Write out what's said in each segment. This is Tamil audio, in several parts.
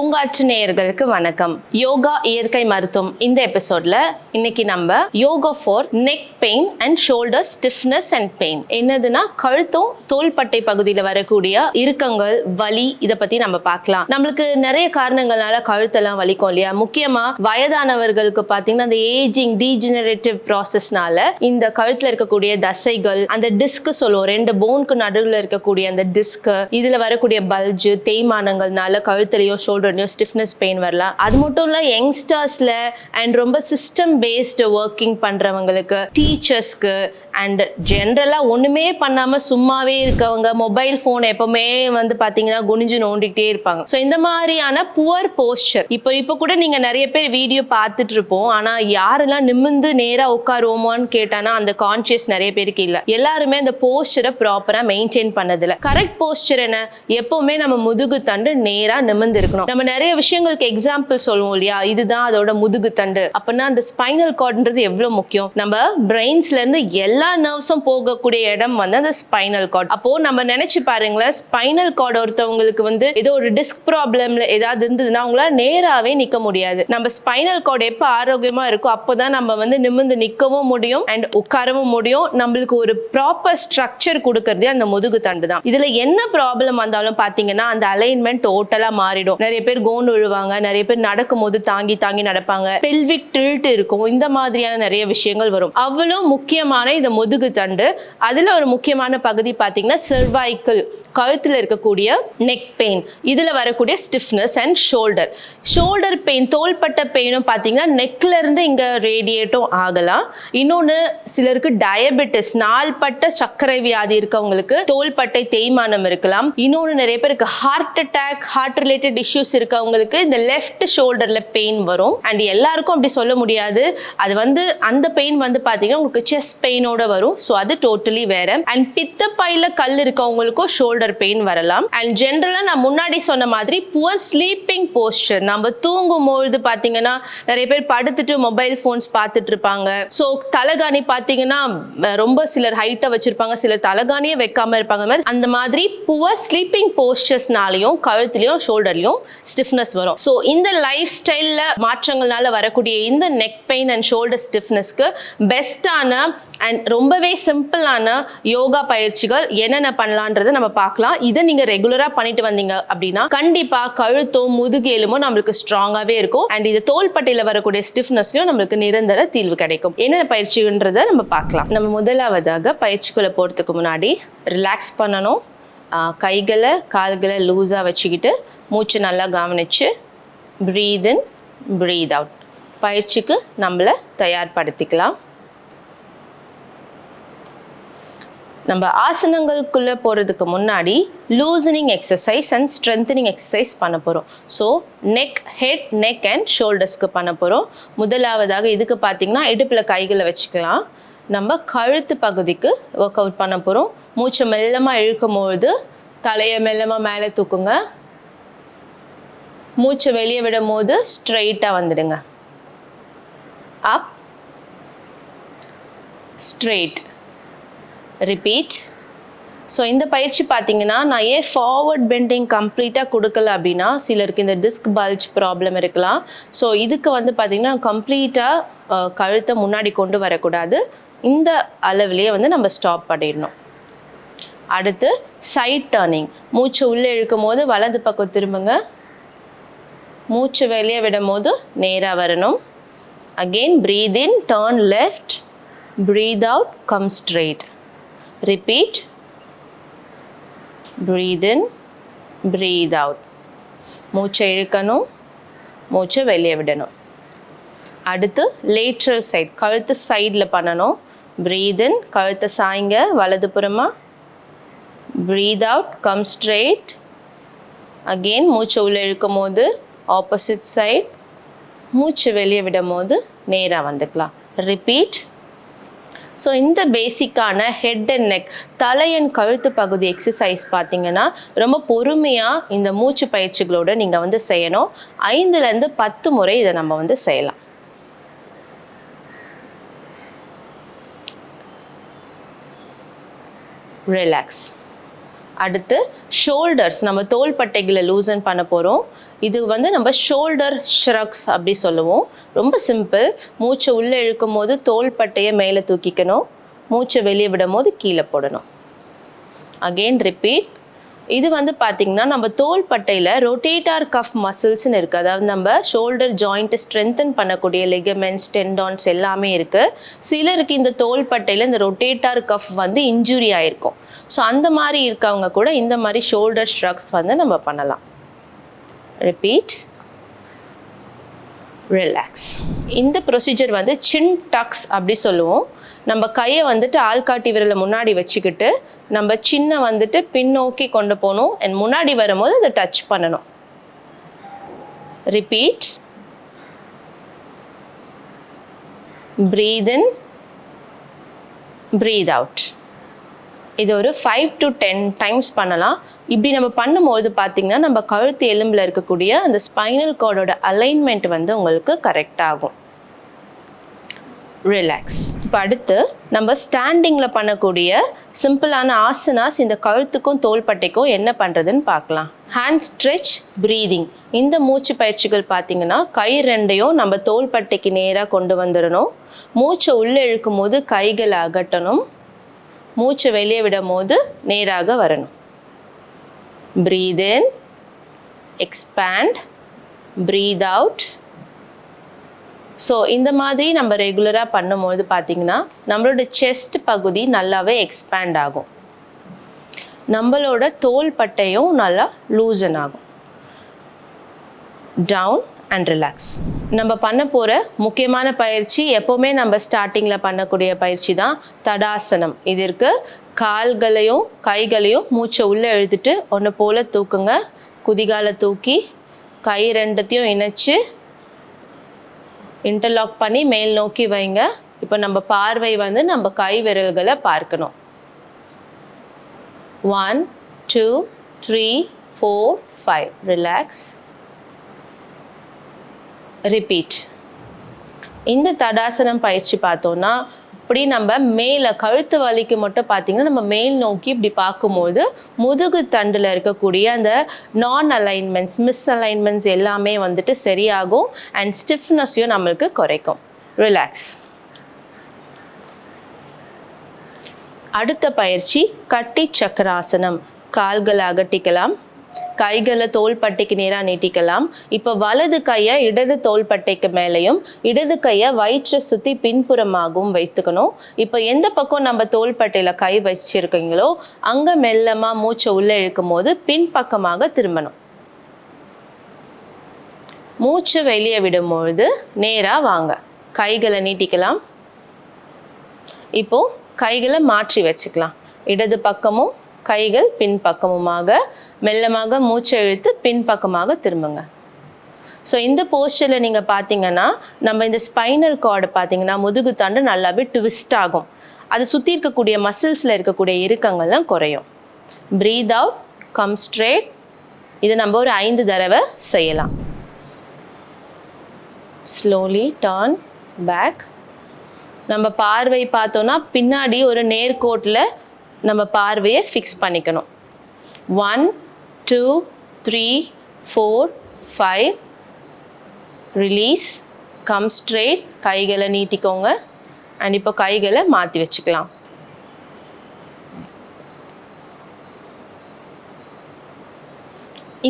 பூங்காற்று நேயர்களுக்கு வணக்கம். யோகா இயற்கை மருத்துவம். இந்த எபிசோட்ல இன்னைக்கு நம்ம yoga for neck pain and shoulder stiffness and pain என்னதுன்னா கழுத்தும் தோள்பட்டை பகுதியில் வரக்கூடிய இறுக்கங்கள் வலி இதை பத்தி நம்ம பார்க்கலாம். நம்மளுக்கு நிறைய காரணங்கள்னால கழுத்தெல்லாம் வலிக்கும் இல்லையா? முக்கியமா வயதானவர்களுக்கு பார்த்தீங்கன்னா அந்த ஏஜிங் டீஜெனரேட்டிவ் ப்ராசஸ்னால இந்த கழுத்துல இருக்கக்கூடிய தசைகள் அந்த டிஸ்க் சொல்லுவோம் ரெண்டு போனுக்கு நடுவில் இருக்கக்கூடிய அந்த டிஸ்க் இதுல வரக்கூடிய பல்ஜு தேய்மானங்கள்னால கழுத்துலயோ ஷோல்டர்லயோ ஸ்டிஃப்னஸ் பெயின் வரலாம் அது மட்டும் இல்ல யங்ஸ்டர்ஸ்ல அண்ட் ரொம்ப சிஸ்டம் பேஸ்டு ஒர்க்கிங் பண்றவங்களுக்கு டீச்சர்ஸ்க்கு அண்ட் ஜென்ரலாக ஒன்றுமே பண்ணாமல் சும்மாவே இருக்கவங்க மொபைல் ஃபோன் எப்பவுமே வந்து பார்த்தீங்கன்னா குனிஞ்சு நோண்டிக்கிட்டே இருப்பாங்க. ஸோ இந்த மாதிரியான புவர் போஸ்டர் இப்போ இப்போ கூட நீங்கள் நிறைய பேர் வீடியோ பார்த்துட்டு இருப்போம். ஆனால் யாரெல்லாம் நிமிந்து நேராக உட்காருவோமான்னு கேட்டானா அந்த கான்சியஸ் நிறைய பேருக்கு இல்லை. எல்லாருமே அந்த போஸ்டரை ப்ராப்பராக மெயின்டைன் பண்ணதில்லை. கரெக்ட் போஸ்டர் என்ன? எப்போவுமே நம்ம முதுகு தண்டு நேராக நிமிர்ந்து இருக்கணும். நம்ம நிறைய விஷயங்களுக்கு எக்ஸாம்பிள் சொல்லுவோம் இல்லையா? இதுதான் அதோட முதுகு தண்டு. அப்படின்னா அந்த ஸ்பைனல் கார்டுன்றது எவ்வளவு முக்கியம்? நம்ம பிரெயின்ஸ்ல இருந்து எல்லா நர்வ்ஸும் போகக்கூடிய இடம் வந்து அந்த ஸ்பைனல் கார்டு அப்போ நம்ம நினைச்சு பாருங்களேன் ஸ்பைனல் கார்டு ஒருத்தவங்களுக்கு வந்து ஏதோ ஒரு டிஸ்க் ப்ராப்ளம்ல ஏதாவது இருந்ததுன்னா அவங்களால நேராவே நிக்க முடியாது. நம்ம ஸ்பைனல் கார்டு எப்போ ஆரோக்கியமா இருக்கோ அப்போதான் நம்ம வந்து நிமிர்ந்து நிக்கவும் முடியும் அண்ட் உட்காரவும் முடியும். நம்மளுக்கு ஒரு ப்ராப்பர் ஸ்ட்ரக்சர் கொடுக்கறதே அந்த முதுகு தண்டு தான் இதுல என்ன ப்ராப்ளம் வந்தாலும் பாத்தீங்கன்னா அந்த அலைன்மெண்ட் டோட்டலா மாறிடும். நிறைய பேர் கோன் விழுவாங்க நிறைய பேர் நடக்கும் போது தாங்கி தாங்கி நடப்பாங்க. பெல்விக் டில்ட் இருக்கும். இந்த மாதிரியான நிறைய விஷயங்கள் வரும். அவ்வளோ முக்கியமான இந்த முதுகு தண்டு. அதில் ஒரு முக்கியமான பகுதி பார்த்தீங்கன்னா செர்வைக்கல் கழுத்தில் இருக்கக்கூடிய நெக் பெயின் இதுல வரக்கூடிய stiffness and shoulder shoulder pain தோள்பட்ட பெயினும் பாத்தீங்கன்னா நெக்ல இருந்து இங்க ரேடியேட்டும் ஆகலாம். இன்னொன்னு சிலருக்கு டயபெட்டிஸ் நாள்பட்ட சர்க்கரை வியாதி இருக்கவங்களுக்கு தோள்பட்டை தேய்மானம் இருக்கலாம். இன்னொன்று நிறைய பேருக்கு heart attack heart related issues இருக்கவங்களுக்கு இந்த லெஃப்ட் ஷோல்டர்ல பெயின் வரும். அண்ட் எல்லாருக்கும் அப்படி சொல்ல முடியாது. அது வந்து அந்த பெயின் வந்து பாத்தீங்கன்னா உங்களுக்கு செஸ்ட் பெயினோட வரும். ஸோ அது டோட்டலி வேற. அண்ட் பித்தப்பையில கல் இருக்கவங்களுக்கும் ஷோல்டர் பெயின் வரலாம். அண்ட் ஜென்ரலா நான் முன்னாடி சொன்ன மாதிரி புவர் ஸ்லீப்பிங் போஸ்டர் நம்ம தூங்கும் பொழுது பாத்தீங்கன்னா நிறைய பேர் படுத்துட்டு மொபைல் ஃபோன்ஸ் பார்த்துட்டு இருப்பாங்க. ஸோ தலகாணி பாத்தீங்கன்னா ரொம்ப சிலர் ஹைட்டா வச்சிருப்பாங்க சிலர் தலகாணியே வைக்காம இருப்பாங்க. அந்த மாதிரி அந்த மாதிரி புவர் ஸ்லீப்பிங் போஸ்டர்ஸ்னாலையும் கழுத்துலையும் ஷோல்டர்லையும் ஸ்டிஃப்னஸ் வரும். ஸோ இந்த லைஃப் ஸ்டைலில் மாற்றங்கள்னால வரக்கூடிய இந்த நெக் பெயின் அண்ட் ஷோல்டர் ஸ்டிஃப்னஸ்க்கு பெஸ்ட்டான அண்ட் ரொம்பவே சிம்பிளான யோகா பயிற்சிகள் என்னென்ன பண்ணலான்றதை நம்ம பார்க்கலாம். இதை நீங்கள் ரெகுலராக பண்ணிட்டு வந்தீங்க அப்படின்னா கண்டிப்பாக கழுத்தும் முதுகு எலும்பும் நம்மளுக்கு ஸ்ட்ராங்காகவே இருக்கும். அண்ட் இது தோள்பட்டையில் வரக்கூடிய ஸ்டிஃப்னஸ்லையும் நம்மளுக்கு நிரந்தர தீர்வு கிடைக்கும். என்னென்ன பயிற்சின்றதை நம்ம பார்க்கலாம். நம்ம முதலாவதாக பயிற்சிக்குள்ளே போகிறதுக்கு முன்னாடி ரிலாக்ஸ் பண்ணணும். கைகளை கால்களை லூஸாக வச்சுக்கிட்டு மூச்சு நல்லா கவனிச்சு ப்ரீத் இன் ப்ரீத் அவுட் பயிற்சிக்கு நம்மளை தயார்படுத்திக்கலாம். நம்ம ஆசனங்களுக்குள்ளே போகிறதுக்கு முன்னாடி loosening exercise and strengthening exercise பண்ண போகிறோம் so neck head neck and ஷோல்டர்ஸ்க்கு பண்ண போகிறோம் முதலாவதாக இதுக்கு பார்த்திங்கன்னா இடுப்பில் கைகளை வச்சுக்கலாம். நம்ம கழுத்து பகுதிக்கு ஒர்க் அவுட் பண்ண போகிறோம் மூச்சை மெல்லமாக இழுக்கும் பொழுது தலையை மெல்லமாக மேலே தூக்குங்க. மூச்சை வெளியே விடும் போது ஸ்ட்ரெயிட்டாக வந்துடுங்க. அப் ஸ்ட்ரெயிட் ரிப்பீட் ஸோ இந்த பயிற்சி பார்த்தீங்கன்னா நான் ஏன் ஃபார்வர்ட் பெண்டிங் கம்ப்ளீட்டாக கொடுக்கல அப்படின்னா சிலருக்கு இந்த டிஸ்க் பல்ஜ் ப்ராப்ளம் இருக்கலாம். ஸோ இதுக்கு வந்து பார்த்திங்கன்னா கம்ப்ளீட்டாக கழுத்தை முன்னாடி கொண்டு வரக்கூடாது. இந்த அளவுலேயே வந்து நம்ம ஸ்டாப் பண்ணிடணும். அடுத்து சைட் டர்னிங் மூச்சு உள்ளே இழுக்கும் போது வலது பக்கம் திரும்புங்க. மூச்சு வெளியே விடும் போது நேராக வரணும். Again breathe in turn left breathe out come straight repeat breathe in breathe out மூச்சை இழுக்கணும் மூச்சை வெளியே விடணும். அடுத்து லேட்ரல் சைட் கழுத்து சைடில் பண்ணணும். ப்ரீத் இன் கழுத்தை சாய்ங்க வலதுபுறமாக breathe out come straight again மூச்சை உள்ளே இழுக்கும் போது ஆப்போசிட் சைட் மூச்சு வெளியே விடும் போது நேராக வந்துக்கலாம். ரிப்பீட் ஸோ இந்த பேசிக்கான ஹெட் அண்ட் நெக் தலையன் கழுத்து பகுதி எக்ஸசைஸ் பார்த்தீங்கன்னா ரொம்ப பொறுமையாக இந்த மூச்சு பயிற்சிகளோடு நீங்கள் வந்து செய்யணும். ஐந்துலேருந்து பத்து முறை இதை நம்ம வந்து செய்யலாம். ரிலாக்ஸ் அடுத்து ஷோல்டர்ஸ் நம்ம தோள்பட்டைகளை லூசன் பண்ண போகிறோம் இது வந்து நம்ம ஷோல்டர் ஷ்ரக்ஸ் அப்படி சொல்லுவோம். ரொம்ப சிம்பிள் மூச்சை உள்ளே இழுக்கும் போது தோள்பட்டையை மேலே தூக்கிக்கணும். மூச்சை வெளியே விடும் போது கீழே போடணும். அகெயின் ரிப்பீட் இது வந்து பார்த்தீங்கன்னா நம்ம தோல் பட்டையில் ரொட்டேட்டார் கஃப் மசில்ஸ்னு இருக்குது அதாவது நம்ம ஷோல்டர் ஜாயிண்ட்டை ஸ்ட்ரென்தன் பண்ணக்கூடிய லெகமெண்ட்ஸ் டென்டான்ஸ் எல்லாமே இருக்குது சிலருக்கு இந்த தோள்பட்டையில் இந்த ரொட்டேட்டார் கஃப் வந்து இன்ஜுரி ஆகிருக்கும் ஸோ அந்த மாதிரி இருக்கவங்க கூட இந்த மாதிரி ஷோல்டர் ஸ்ட்ரக்ஸ் வந்து நம்ம பண்ணலாம். ரிப்பீட் ரிலாக்ஸ் இந்த ப்ரொசீஜர் வந்து சின் டக்ஸ் அப்படி சொல்லுவோம். நம்ம கையை வந்துட்டு ஆள்காட்டி விரலை முன்னாடி வச்சுக்கிட்டு நம்ம சின்ன வந்துட்டு பின்னோக்கி கொண்டு போகணும். அண்ட் முன்னாடி வரும்போது அதை டச் பண்ணணும். Repeat breathe in breathe out இது ஒரு ஃபைவ் டு டென் டைம்ஸ் பண்ணலாம். இப்படி நம்ம பண்ணும்போது பார்த்தீங்கன்னா நம்ம கழுத்து எலும்பில் இருக்கக்கூடிய அந்த ஸ்பைனல் கார்டோட அலைன்மெண்ட் வந்து உங்களுக்கு கரெக்ட் ஆகும். ரிலாக்ஸ் இப்போ அடுத்து நம்ம ஸ்டாண்டிங்கில் பண்ணக்கூடிய சிம்பிளான ஆசனாஸ் இந்த கழுத்துக்கும் தோள்பட்டைக்கும் என்ன பண்ணுறதுன்னு பார்க்கலாம். ஹேண்ட் ஸ்ட்ரெச் ப்ரீதிங் இந்த மூச்சு பயிற்சிகள் பார்த்தீங்கன்னா கை ரெண்டையும் நம்ம தோள்பட்டைக்கு நேராக கொண்டு வந்துடணும். மூச்சை உள்ளே இழுக்கும் போது கைகளை அகட்டணும். மூச்சை வெளியே விடும் போது நேராக வரணும். Breathe in expand breathe out so இந்த மாதிரி நம்ம ரெகுலராக பண்ணும்போது பார்த்தீங்கன்னா நம்மளோட செஸ்ட் பகுதி நல்லாவே எக்ஸ்பேண்ட் ஆகும். நம்மளோட தோல் பட்டையும் நல்லா லூசன் ஆகும். டவுன் அண்ட் ரிலாக்ஸ் நம்ம பண்ண போகிற முக்கியமான பயிற்சி எப்போவுமே நம்ம ஸ்டார்டிங்கில் பண்ணக்கூடிய பயிற்சி தான் தடாசனம். இதற்கு கால்களையும் கைகளையும் மூச்சை உள்ளே எழுதிட்டு ஒன்று போல் தூக்குங்க. குதிகால தூக்கி கை ரெண்டத்தையும் இணைச்சு இன்டர்லாக் பண்ணி மேல் நோக்கி வைங்க. இப்போ நம்ம பார்வை வந்து நம்ம கை விரல்களை பார்க்கணும். One two three four five relax repeat இந்த தடாசனம் பயிற்சி பார்த்தோன்னா அப்படி நம்ம மேலே கழுத்து வலிக்கு மட்டும் பார்த்தீங்கன்னா நம்ம மேல் நோக்கி இப்படி பார்க்கும்போது முதுகு தண்டில் இருக்கக்கூடிய அந்த நான் அலைன்மெண்ட்ஸ் மிஸ் அலைன்மெண்ட்ஸ் எல்லாமே வந்துட்டு சரியாகும் அண்ட் ஸ்டிஃப்னஸையும் நம்மளுக்கு குறைக்கும். ரிலாக்ஸ் அடுத்த பயிற்சி கட்டி சக்கராசனம். கால்கள் அகட்டிக்கலாம். கைகளை தோள்பட்டைக்கு நேராக நீட்டிக்கலாம். இப்போ வலது கையை இடது தோள்பட்டைக்கு மேலேயும் இடது கையை வயிற்றை சுற்றி பின்புறமாகவும் வைத்துக்கணும். இப்போ எந்த பக்கம் நம்ம தோள்பட்டையில் கை வச்சிருக்கீங்களோ அங்கே மெல்லமாக மூச்சை உள்ளே இழுக்கும் போது பின்பக்கமாக திரும்பணும். மூச்சு வெளியே விடும்பொழுது நேராக வாங்க. கைகளை நீட்டிக்கலாம். இப்போ கைகளை மாற்றி வச்சுக்கலாம். இடது பக்கமும் கைகள் பின்பக்கமுமாக மெல்லமாக மூச்சை இழுத்து பின்பக்கமாக திரும்புங்க. ஸோ இந்த போஸ்டரில் நீங்கள் பார்த்தீங்கன்னா நம்ம இந்த ஸ்பைனல் கார்டு பார்த்தீங்கன்னா முதுகு தாண்டு நல்லாவே ட்விஸ்ட் ஆகும். அதை சுற்றி இருக்கக்கூடிய மசில்ஸில் இருக்கக்கூடிய இறுக்கங்கள்லாம் குறையும். ப்ரீத் அவுட் கம் ஸ்ட்ரேட் இதை நம்ம ஒரு ஐந்து தடவை செய்யலாம். ஸ்லோலி டர்ன் பேக் நம்ம பார்வை பார்த்தோன்னா பின்னாடி ஒரு நேர்கோட்டில் நம்ம பார்வையை ஃபிக்ஸ் பண்ணிக்கணும். One two three four five release come straight கைகளை நீட்டிக்கோங்க. அண்ட் இப்போ கைகளை மாற்றி வச்சுக்கலாம்.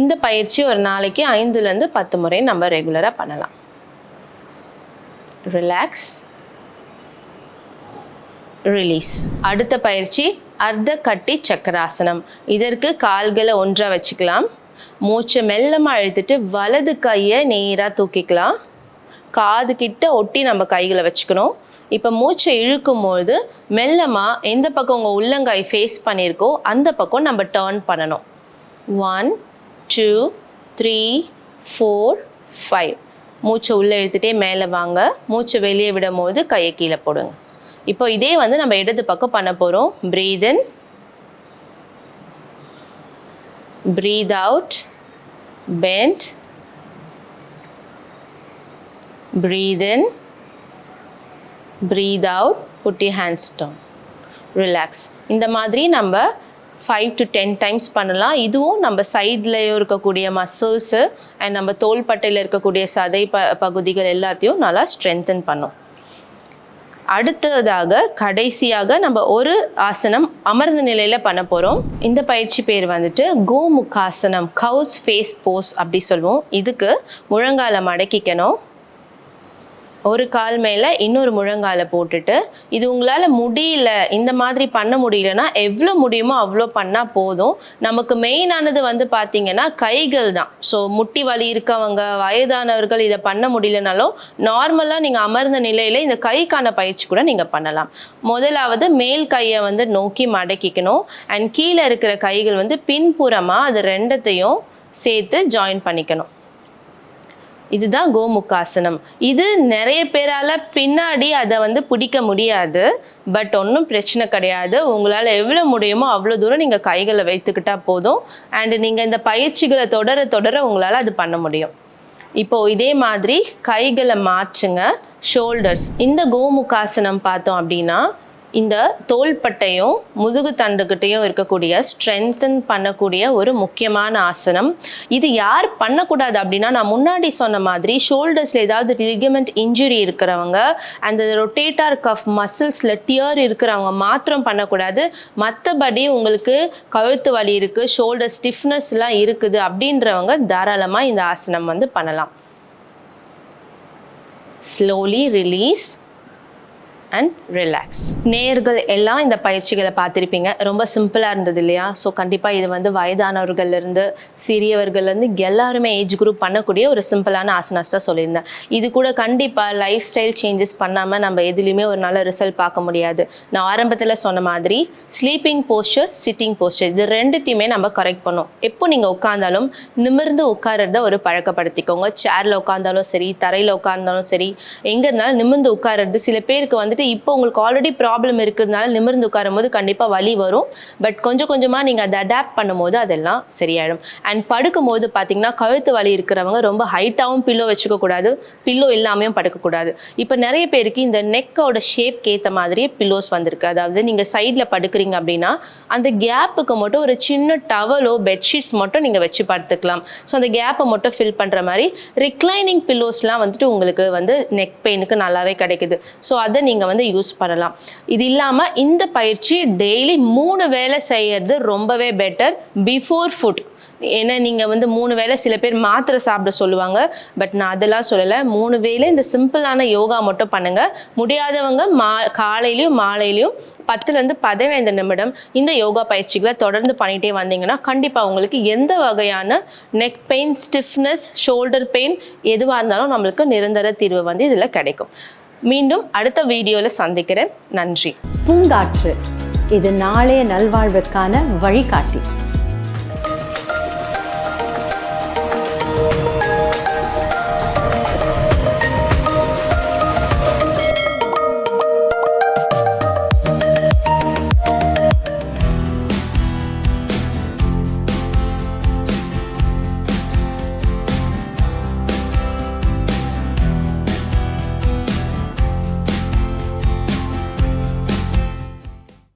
இந்த பயிற்சி ஒரு நாளைக்கு ஐந்துலேருந்து பத்து முறை நம்ம ரெகுலராக பண்ணலாம். ரிலாக்ஸ் ரிலீஸ் அடுத்த பயிற்சி அர்த்த கட்டி சக்கராசனம். இதற்கு கால்களை ஒன்றாக வச்சுக்கலாம். மூச்சை மெல்லமாக அழுத்திட்டு வலது கையை நேராக தூக்கிக்கலாம். காது கிட்ட ஒட்டி நம்ம கைகளை வச்சுக்கணும். இப்போ மூச்சை இழுக்கும்போது மெல்லமாக எந்த பக்கம் உங்கள் உள்ளங்கை ஃபேஸ் பண்ணியிருக்கோ அந்த பக்கம் நம்ம டேர்ன் பண்ணணும். One two three four five மூச்சை உள்ளே இழுத்துட்டே மேலே வாங்க. மூச்சை வெளியே விடும் போது கையை கீழே போடுங்க. இப்போ இதே வந்து நம்ம இடது பக்கம் பண்ண போகிறோம் breathe in breathe out bend breathe in breathe out put your hands relax இந்த மாதிரி நம்ம ஃபைவ் டு டென் டைம்ஸ் பண்ணலாம். இதுவும் நம்ம சைட்லேயும் இருக்கக்கூடிய மசில்ஸு அண்ட் நம்ம தோள்பட்டையில் இருக்கக்கூடிய சதை ப பகுதிகள் எல்லாத்தையும் நல்லா ஸ்ட்ரென்தன் பண்ணும். அடுத்ததாக கடைசியாக நம்ம ஒரு ஆசனம் அமர்ந்த நிலையில் பண்ண போகிறோம் இந்த பயிற்சி பேர் வந்துட்டு கோமுகாசனம் கவுஸ் ஃபேஸ் போஸ் அப்படி சொல்லுவோம். இதுக்கு முழங்கால மடக்கிக்கணும் ஒரு கால் மேலே இன்னொரு முழங்கால போட்டுட்டு இது உங்களால் முடியல இந்த மாதிரி பண்ண முடியலன்னா எவ்வளோ முடியுமோ அவ்வளோ பண்ணால் போதும். நமக்கு மெயினானது வந்து பார்த்தீங்கன்னா கைகள் தான். ஸோ முட்டி வலி இருக்கவங்க வயதானவர்கள் இதை பண்ண முடியலனாலும் நார்மலாக நீங்கள் அமர்ந்த நிலையில் இந்த கைக்கான பயிற்சி கூட நீங்கள் பண்ணலாம். முதலாவது மேல் கையை வந்து நோக்கி மடக்கிக்கணும். அண்ட் கீழே இருக்கிற கைகள் வந்து பின்புறமாக அது ரெண்டத்தையும் சேர்த்து ஜாயின் பண்ணிக்கணும். இதுதான் கோமுகாசனம். இது நிறைய பேரால பின்னாடி அதை வந்து பிடிக்க முடியாது. பட் ஒன்றும் பிரச்சனை கிடையாது. உங்களால் எவ்வளோ முடியுமோ அவ்வளோ தூரம் நீங்கள் கைகளை வைத்துக்கிட்டா போதும். அண்ட் நீங்கள் இந்த பயிற்சிகளை தொடர தொடர உங்களால் அது பண்ண முடியும். இப்போ இதே மாதிரி கைகளை மாற்றுங்க ஷோல்டர்ஸ் இந்த கோமுகாசனம் பார்த்தோம் அப்படின்னா இந்த தோள்பட்டையும் முதுகு தண்டுக்கிட்டையும் இருக்கக்கூடிய ஸ்ட்ரென்தன் பண்ணக்கூடிய ஒரு முக்கியமான ஆசனம். இது யார் பண்ணக்கூடாது அப்படின்னா நான் முன்னாடி சொன்ன மாதிரி ஷோல்டர்ஸில் ஏதாவது லிகமெண்ட் இன்ஜுரி இருக்கிறவங்க அந்த ரொட்டேட்டார் கஃப் மசில்ஸில் டியர் இருக்கிறவங்க மாத்திரம் பண்ணக்கூடாது. மற்றபடி உங்களுக்கு கழுத்து வலி இருக்குது ஷோல்டர் ஸ்டிஃப்னஸ்லாம் இருக்குது அப்படின்றவங்க தாராளமாக இந்த ஆசனம் வந்து பண்ணலாம். ஸ்லோலி ரிலீஸ் அண்ட் ரிலாக்ஸ் நேர்கள் எல்லாம் இந்த பயிற்சிகளை பார்த்துருப்பீங்க. ரொம்ப சிம்பிளாக இருந்தது இல்லையா? ஸோ கண்டிப்பாக இது வந்து வயதானவர்கள்லேருந்து சிறியவர்கள்லேருந்து எல்லாருமே ஏஜ் குரூப் பண்ணக்கூடிய ஒரு சிம்பிளான ஆசனாஸ் தான் சொல்லியிருந்தேன். இது கூட கண்டிப்பாக லைஃப் ஸ்டைல் சேஞ்சஸ் பண்ணாமல் நம்ம எதுலேயுமே ஒரு நல்ல ரிசல்ட் பார்க்க முடியாது. நான் ஆரம்பத்தில் சொன்ன மாதிரி ஸ்லீப்பிங் போஸ்டர் சிட்டிங் போஸ்டர் இது ரெண்டுத்தையுமே நம்ம கரெக்ட் பண்ணோம். எப்போ நீங்கள் உட்காந்தாலும் நிமிர்ந்து உட்காரத ஒரு பழக்கப்படுத்திக்கோங்க. சேரில் உட்காந்தாலும் சரி தரையில் உட்காந்தாலும் சரி எங்கே இருந்தாலும் நிமிர்ந்து உட்காரது சில பேருக்கு வந்துட்டு இப்போ உங்களுக்கு ஆல்ரெடி ப்ராப்ளம் இருக்கிறதுனால நிமிர்ந்து உட்காரும் போது கண்டிப்பாக வலி வரும். பட் கொஞ்சம் கொஞ்சமாக நீங்கள் அதை அடாப்ட் பண்ணும்போது அதெல்லாம் சரியாயிடும். அண்ட் படுக்கும்போது பார்த்தீங்கன்னா கழுத்து வலி இருக்கிறவங்க ரொம்ப ஹைட்டாகவும் பில்லோ வச்சுக்க கூடாது. பில்லோ இல்லாமையும் படுக்கக்கூடாது இப்போ நிறைய பேருக்கு இந்த நெக்கோட ஷேப்க்கு ஏற்ற மாதிரியே பில்லோஸ் வந்திருக்கு. அதாவது நீங்கள் சைடில் படுக்கிறீங்க அப்படின்னா அந்த கேப்புக்கு மட்டும் ஒரு சின்ன டவலோ பெட்ஷீட்ஸ் மட்டும் நீங்கள் வச்சு படுத்துக்கலாம். ஸோ அந்த கேப்பை மட்டும் ஃபில் பண்ணுற மாதிரி ரிக்ளைனிங் பில்லோஸ்லாம் வந்துட்டு உங்களுக்கு வந்து நெக் பெயினுக்கு நல்லாவே கிடைக்குது. ஸோ அதை நீங்கள் வந்து யூஸ் பண்ணலாம். இது இல்லாமல் இந்த பயிற்சி டெய்லி மூணு வேளை செய்யறது ரொம்பவே பெட்டர். Before food. ஏன்னா நீங்கள் வந்து மூணு வேளை சில பேர் மாத்திரை சாப்பிட சொல்லுவாங்க. பட் நான் அதெல்லாம் சொல்லலை. மூணு வேலை இந்த சிம்பிளான யோகா மட்டும் பண்ணுங்கள் முடியாதவங்க மா காலையிலையும் மாலையிலையும் பத்துலேருந்து பதினைந்து நிமிடம் இந்த யோகா பயிற்சிகளை தொடர்ந்து பண்ணிகிட்டே வந்தீங்கன்னா கண்டிப்பாக உங்களுக்கு எந்த வகையான neck pain stiffness shoulder pain எதுவாக இருந்தாலும் நம்மளுக்கு நிரந்தர தீர்வு வந்து இதில் கிடைக்கும். மீண்டும் அடுத்த வீடியோவில் சந்திக்கிறேன். நன்றி. பூங்காற்று. இது நாளைய நல்வாழ்வுக்கான வழிகாட்டி.